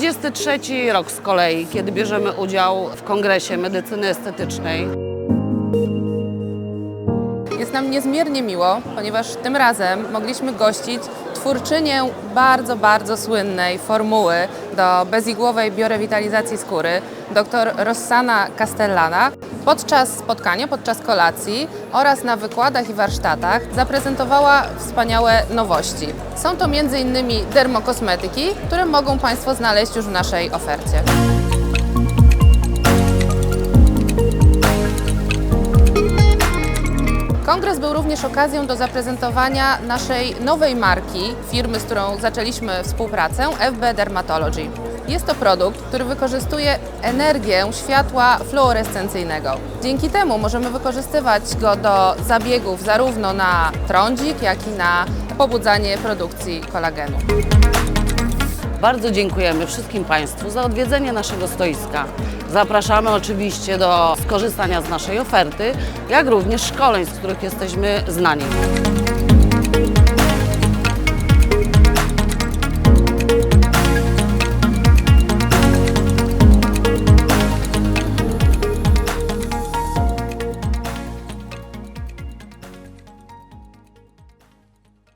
23 rok z kolei, kiedy bierzemy udział w Kongresie Medycyny Estetycznej. Jest nam niezmiernie miło, ponieważ tym razem mogliśmy gościć twórczynię bardzo, bardzo słynnej formuły do bezigłowej biorewitalizacji skóry, dr Rossana Castellana. Podczas spotkania, podczas kolacji oraz na wykładach i warsztatach zaprezentowała wspaniałe nowości. Są to m.in. dermokosmetyki, które mogą Państwo znaleźć już w naszej ofercie. Kongres był również okazją do zaprezentowania naszej nowej marki, firmy, z którą zaczęliśmy współpracę, FB Dermatology. Jest to produkt, który wykorzystuje energię światła fluorescencyjnego. Dzięki temu możemy wykorzystywać go do zabiegów zarówno na trądzik, jak i na pobudzanie produkcji kolagenu. Bardzo dziękujemy wszystkim Państwu za odwiedzenie naszego stoiska. Zapraszamy oczywiście do skorzystania z naszej oferty, jak również szkoleń, z których jesteśmy znani.